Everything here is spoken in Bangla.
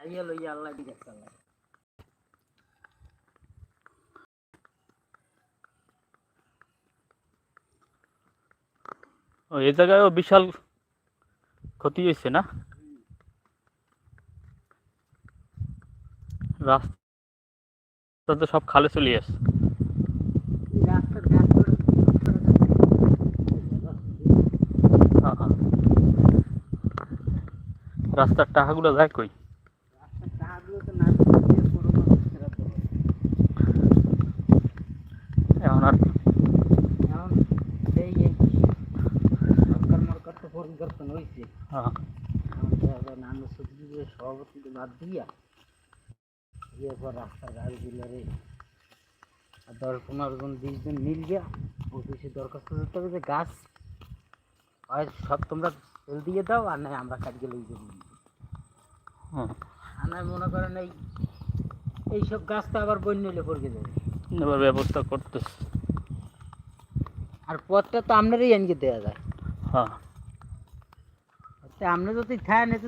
খাইয়া লইয়া আল্লাহ দিকে এই জায়গায়ও বিশাল ক্ষতি হয়েছে না? রাস্তা তো সব খালে চলে আসছে হ্যাঁ। রাস্তার টাকাগুলো যায় কই রাস্তার টাকাগুলো তো না দিয়ে কোনো মানুষেরা তো এখন আর সভাপতিকে বাদ দিয়া এরপর রাস্তার গাড়িগুলো রে আর দশ পনেরো জন বিশ জন মিল গিয়া অফিসে দরখাস্ত করতে হবে যে গাছ হয় সব তোমরা দিয়ে দাও আর নয় আমরা কাটিয়ে লই যাব হ্যাঁ। নয় মনে করেন এই এইসব গাছ তো আবার বন্য হলে পড়ে যাবে। এবার ব্যবস্থা করতেছে। আর পথটা তো আপনারই এনকে দেওয়া যায়। হ্যাঁ। আপনি যদি থাকেন এতে